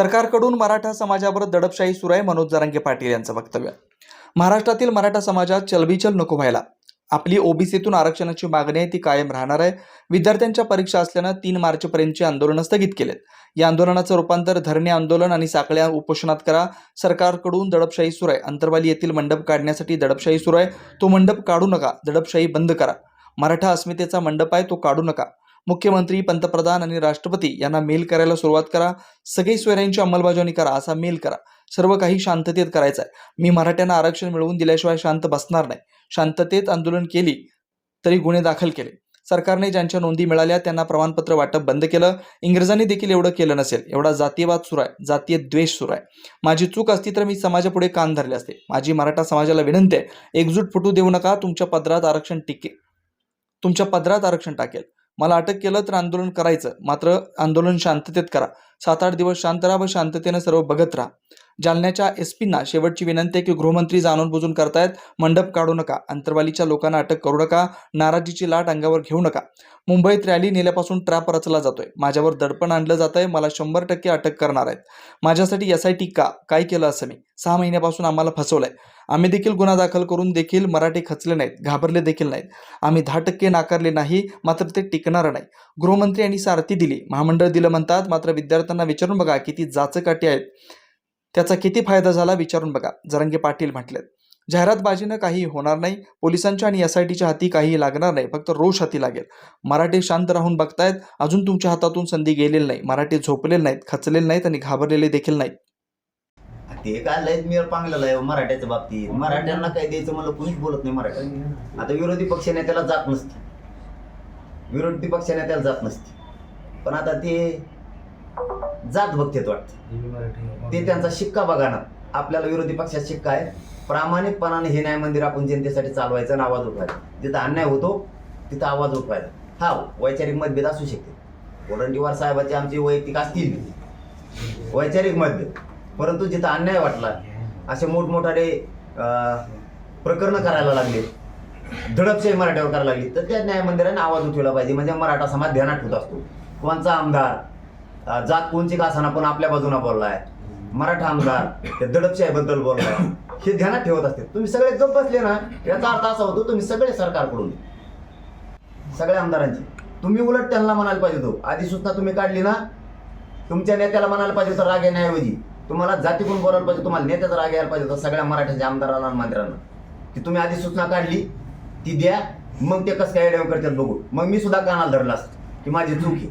सरकारकडून मराठा समाजावर दडपशाही सुरू आहे मनोज जरांगे पाटील यांचं वक्तव्य. महाराष्ट्रातील मराठा समाजात चलबिचल नको व्हायला. आपली ओबीसीतून आरक्षणाची मागणी आहे ती कायम राहणार आहे. विद्यार्थ्यांच्या परीक्षा असल्यानं तीन मार्चपर्यंतची आंदोलनं स्थगित केलेत. या आंदोलनाचं रूपांतर धरणे आंदोलन आणि साखळ्या उपोषणात करा. सरकारकडून दडपशाही सुरू आहे. अंतरवाली येथील मंडप काढण्यासाठी दडपशाही सुरू आहे. तो मंडप काढू नका. दडपशाही बंद करा. मराठा अस्मितेचा मंडप आहे तो काढू नका. मुख्यमंत्री पंतप्रधान आणि राष्ट्रपती यांना मेल करायला सुरुवात करा. सगळी सोयऱ्यांची अंमलबजावणी करा असा मेल करा. सर्व काही शांततेत करायचं आहे मी मराठ्यांना आरक्षण मिळवून दिल्याशिवाय शांत बसणार नाही. शांततेत आंदोलन केली तरी गुन्हे दाखल केले. सरकारने ज्यांच्या नोंदी मिळाल्या त्यांना प्रमाणपत्र वाटप बंद केलं. इंग्रजांनी देखील एवढं केलं नसेल. एवढा जातीयवाद सुरू आहे. जातीय द्वेष सुरू आहे. माझी चूक असती तर मी समाजापुढे कान धरले असते. माझी मराठा समाजाला विनंती आहे एकजूट फुटू देऊ नका. तुमच्या पदरात आरक्षण टिके तुमच्या पदरात आरक्षण टाकेल. मला अटक केलं तर आंदोलन करायचं. मात्र आंदोलन शांततेत करा. सात आठ दिवस शांत राहा व शांततेनं सर्व बघत राहा. जालन्याच्या एस पींना शेवटची विनंती आहे की गृहमंत्री जाणून बुजून करतायत मंडप काढू नका अंतरवालीच्या लोकांना अटक करू नका नाराजीची लाट अंगावर घेऊ नका. मुंबईत रॅली नेल्यापासून ट्रॅप रचला जातोय. माझ्यावर दडपण आणलं जात आहे मला शंभर टक्के अटक करणार आहेत. माझ्यासाठी एस आय टी का काय केलं असं मी? सहा महिन्यापासून आम्हाला फसवलंय. आम्ही देखील गुन्हा दाखल करून देखील मराठी खचले नाहीत घाबरले देखील नाहीत. आम्ही दहा टक्के नाकारले नाही मात्र ते टिकणार नाही. गृहमंत्री यांनी सारथी दिली महामंडळ दिलं म्हणतात मात्र विद्यार्थ्यांना विचारून बघा किती जाचकाठी आहेत. त्याचा किती फायदा झाला विचारून बघा. जरंगे पाटील म्हटलेत जाहिरातबाजीनं काही होणार नाही पोलिसांच्या आणि एस आय टीच्या हाती काही लागणार नाही फक्त रोष हाती लागेल. मराठी शांत राहून बघतायत अजून तुमच्या हातातून संधी गेलेली नाही. मराठी झोपलेले नाहीत खचलेले नाहीत आणि घाबरलेले देखील नाहीत. ते काय लयच मी पांगलेलं आहे हो मराठ्याच्या बाबतीत. मराठ्यांना काय द्यायचं मला कुणीच बोलत नाही मराठी आता विरोधी पक्ष नेत्याला जात नसते. विरोधी पक्ष नेत्याला जात नसते. पण आता ते जात बघतेत वाटतं. ते त्यांचा शिक्का बघा ना. आपल्याला विरोधी पक्षात शिक्का आहे. प्रामाणिकपणाने हे न्याय मंदिर आपण जनतेसाठी चालवायचं आणि आवाज उठवायचा. जिथं अन्याय होतो तिथं आवाज उठवायचा. हा वैचारिक मतभेद असू शकते. वडंटीवार साहेबाचे आमचे वैयक्तिक असतील. वैचारिक मतभेद. परंतु जिथं अन्याय वाटला असे मोठमोठाले प्रकरण करायला लागले. धडपशाही मराठ्यावर करायला लागली. तर त्या न्याय मंदिराने आवाज उठवला पाहिजे. म्हणजे मराठा समाज ध्यानात ठेवत असतो. कोणचा आमदार जात कोणची का असताना पण आपल्या बाजूने बोललाय. मराठा आमदार त्या दडपशाहीबद्दल बोललाय. हे ध्यानात ठेवत असते. तुम्ही सगळे गप्प बसले ना याचा अर्थ असा होतो तुम्ही सगळे सरकारकडून सगळ्या आमदारांची. तुम्ही उलट त्यांना म्हणायला पाहिजे तो अधिसूचना तुम्ही काढली ना तुमच्या नेत्याला म्हणायला पाहिजे होतं राग येण्याऐवजी. तुम्हाला जातीकडून बोलायला पाहिजे तुम्हाला नेत्याचा राग यायला पाहिजे होता सगळ्या मराठ्याच्या आमदारांना मंत्र्यांना. की तुम्ही अधिसूचना काढली ती द्या मग ते कसं काय करतात बघू मग मी सुद्धा कानाला धरला असतो की माझी चूक आहे.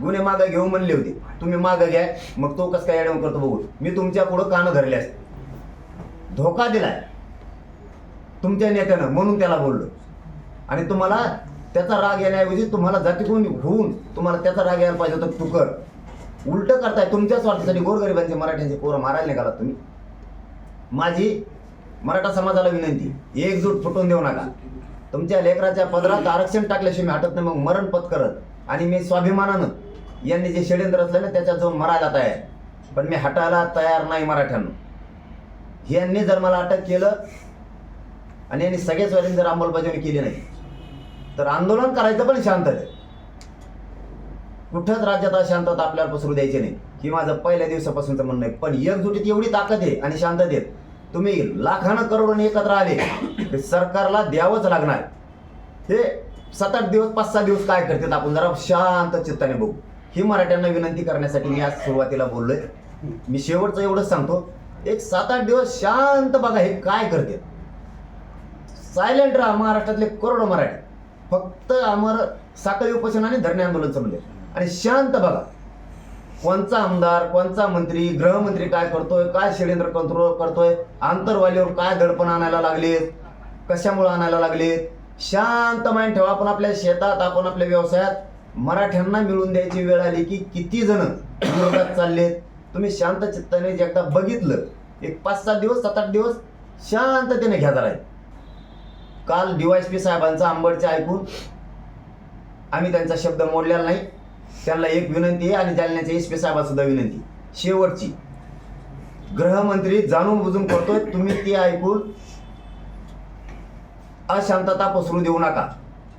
गुन्हे मागं घेऊ म्हणले होते. तुम्ही मागं घ्या मग तो कसं काय ॲडम करतो बघू. मी तुमच्या पुढं कानं धरले असते. धोका दिलाय. तुमच्या नेत्यानं म्हणून त्याला बोललो. आणि तुम्हाला त्याचा राग येण्याऐवजी तुम्हाला जातीकडून होऊन तुम्हाला त्याचा राग यायला पाहिजे होता तू कर. उलट करताय तुमच्या स्वार्थासाठी गोरगरिबांचे मराठ्यांचे पोरं मारायला निघाला तुम्ही. माझी मराठा समाजाला विनंती एकजूट फुटून देऊ नका. तुमच्या लेकराच्या पदरात आरक्षण टाकल्याशिवाय मी हटत नाही मग मरण पत्करत. आणि मी स्वाभिमानानं यांनी जे षडयंत्र असलं ना त्याच्यात जाऊन मरायला तयार आहे. पण मी हटायला तयार नाही मराठ्यांना. यांनी जर मला अटक केलं आणि यांनी सगळ्याच वेळेने जर अंमलबजावणी केली नाही तर आंदोलन करायचं पण शांत आहे. कुठंच राज्यात अशांतता आपल्याला पसरू द्यायची नाही. की माझं पहिल्या दिवसापासूनचं म्हणणं आहे. पण एकजुटीत एवढी ताकद आहे आणि शांततेत तुम्ही लाखानं करोडून एकत्र आले ते सरकारला द्यावंच लागणार. हे सात आठ दिवस पाच सहा दिवस काय करतात आपण जरा शांत चित्ताने बघू. ही मराठ्यांना विनंती करण्यासाठी मी आज सुरुवातीला बोललोय. मी शेवटचं एवढंच सांगतो. एक सात आठ दिवस शांत बघा हे काय करते. सायलेंट राहा महाराष्ट्रातले करोडो मराठी. फक्त आमर साखळी उपोषण आणि धरणे आंदोलन चालू आणि शांत बघा. कोणचा आमदार कोणचा मंत्री गृहमंत्री काय करतोय काय षडयंत्र कंट्रोल करतोय आंतरवालीवर काय दडपण आणायला लागलेत कशामुळे आणायला लागलेत? शांत माइंड ठेवा आपण आपल्या शेतात आपण आपल्या व्यवसायात. मराठ्यांना मिळून द्यायची वेळ आली की किती जण विरोधात चाललेत. तुम्ही शांत चित्ताने जे एकदा बघितलं एक पाच सात दिवस सात आठ दिवस शांततेने घ्या जरा. काल डीवायसपी साहेबांचा आंबडचे ऐकून आम्ही त्यांचा शब्द मोडलेला नाही. त्यांना एक विनंती आहे आणि जालन्याच्या एस पी सुद्धा विनंती. शेवटची गृहमंत्री जाणून बुजून करतोय तुम्ही ती ऐकून अशांतता पसरू देऊ नका.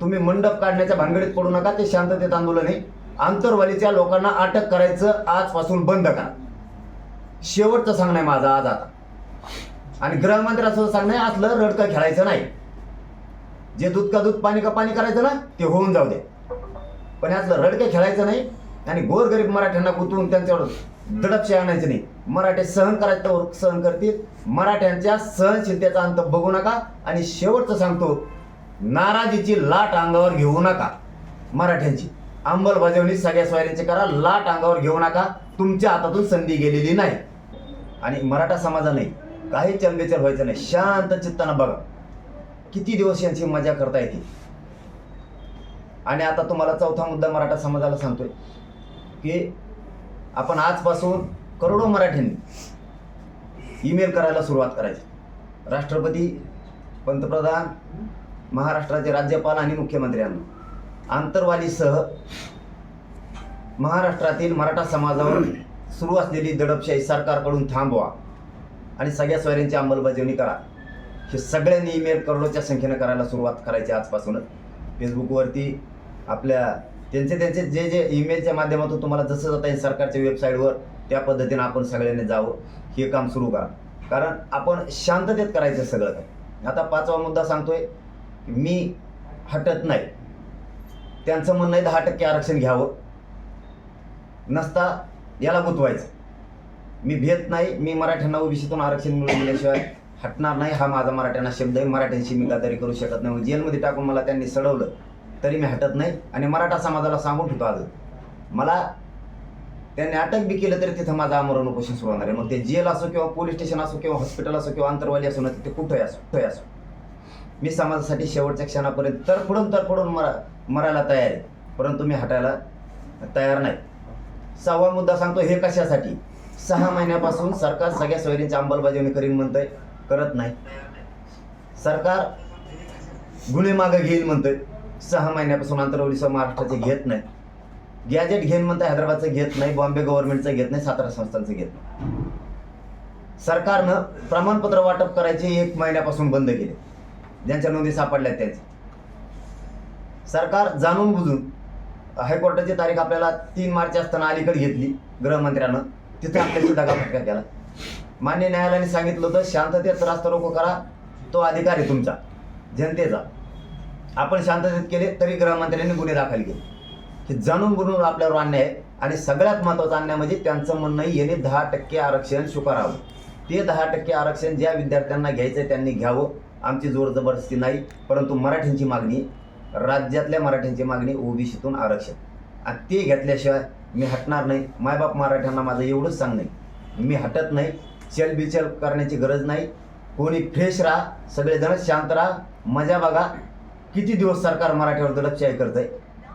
तुम्ही मंडप काढण्याच्या भानगडीत पडू नका ते शांततेत आंदोलन आहे. आंतरवालीच्या लोकांना अटक करायचं आजपासून बंद करा. शेवटचं सांगणं आहे माझं आज आता. आणि गृहमंत्र्याचं सांगणं आहे असलं रडकं खेळायचं नाही. जे दूध का दूध पाणी का पाणी करायचं ना ते होऊन जाऊ दे. पण यातलं रडकं खेळायचं नाही आणि गोरगरीब मराठ्यांना गुंतवून त्यांच्यावर दडपशे आणायचं नाही. मराठे सहन करायचं सहन करतील. मराठ्यांच्या सहनशीलतेचा अंत बघू नका. आणि शेवटचं सांगतो नाराजीची लाट अंगावर घेऊ नका. मराठ्यांची. अंमलबजावणी सगळ्या स्वाऱ्यांची करा लाट अंगावर घेऊ नका. तुमच्या हातातून संधी गेलेली नाही. आणि मराठा समाजाने काही चलबेचल व्हायचं नाही. शांत चित्तानं बघा. किती दिवस यांची मजा करता येते आणि आता तुम्हाला चौथा मुद्दा मराठा समाजाला सांगतोय की आपण आजपासून करोडो मराठ्यांनी ईमेल करायला सुरुवात करायची. राष्ट्रपती पंतप्रधान महाराष्ट्राचे राज्यपाल आणि मुख्यमंत्र्यांना आंतरवालीसह महाराष्ट्रातील मराठा समाजावर सुरू असलेली दडपशाही सरकारकडून थांबवा आणि सगळ्या स्वाऱ्यांची अंमलबजावणी करा. हे सगळ्यांनी ईमेल करोडोच्या संख्येनं करायला सुरुवात करायची आजपासूनच. फेसबुकवरती आपल्या त्यांचे त्यांचे जे जे ईमेलच्या माध्यमातून तुम्हाला जसं जाता येईल सरकारच्या वेबसाईटवर त्या पद्धतीनं आपण सगळ्यांनी जावं. हे काम सुरू करा. कारण आपण शांततेत करायचं सगळं. काही आता पाचवा मुद्दा सांगतोय. मी हटत नाही. त्यांचं म्हणणं आहे दहा टक्के आरक्षण घ्यावं. नसता याला गुतवायचं. मी भेट नाही मी मराठ्यांना ओबीसीतून आरक्षण मिळवून दिल्याशिवाय हटणार नाही. हा माझा मराठ्यांना शब्द आहे. मराठ्यांशी मी गदारी करू शकत नाही. जेलमध्ये टाकून मला त्यांनी सडवलं तरी मी हटत नाही आणि मराठा समाजाला सांगून ठेवतो आज. मला त्यांनी अटक बी केलं तरी तिथं माझं आमरण उपोषण सुरू होणार आहे. मग ते जेल असो किंवा पोलीस स्टेशन असो किंवा हॉस्पिटल असो किंवा अंतरवाली असो ना तिथे कुठंही असो कुठंही असो. मी समाजासाठी शेवटच्या क्षणापर्यंत तरफडून तरफडून मरा मरायला तयार आहे. परंतु मी हटायला तयार नाही. सहावा मुद्दा सांगतो हे कशासाठी? सहा महिन्यापासून सरकार सगळ्या सोयरींची अंमलबजावणी करीन म्हणतंय करत नाही. सरकार गुन्हे मागं घेईल म्हणतंय सहा महिन्यापासून आंतरवलीसह महाराष्ट्राचे घेत नाही. गॅजेट घेईन म्हणतं हैदराबादचं घेत नाही बॉम्बे गव्हर्नमेंटचं घेत नाही सातारा संस्थांचं घेत नाही. सरकारनं प्रमाणपत्र वाटप करायचे एक महिन्यापासून बंद केले. ज्यांच्या नोंदी सापडल्या त्याच. सरकार जाणून बुजून हायकोर्टाची तारीख आपल्याला तीन मार्च असताना अलीकडे घेतली गृहमंत्र्यानं. तिथे आपल्याशी दगाफटका केला. मान्य न्यायालयाने सांगितलं होतं शांततेत रास्ता रोको करा तो अधिकार आहे तुमचा. जनतेचा. आपण शांततेत केले तरी गृहमंत्र्यांनी गुन्हे दाखल केले. हे जाणून बुजून आपल्यावर अन्याय आहे. आणि सगळ्यात महत्त्वाचा अन्याय म्हणजे त्यांचं म्हणणं याने दहा टक्के आरक्षण स्वीकारावं. ते दहा टक्के आरक्षण ज्या विद्यार्थ्यांना घ्यायचं त्यांनी घ्यावं. आमची जोर जबरदस्ती नाही परंतु मराठ्यांची मागणी राज्यातल्या मराठ्यांची मागणी ओबीसीतून आरक्षण. आणि ते घेतल्याशिवाय मी हटणार नाही. मायबाप मराठ्यांना माझं एवढंच सांगणं. मी हटत नाही चलबिचल करण्याची गरज नाही. कोणी फ्रेश राहा सगळेजण शांत राहा. मजा बघा. किती दिवस सरकार मराठीवर करत आहे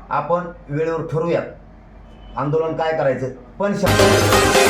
आपण वेळेवर ठरवूयात आंदोलन काय करायचं? पण शांत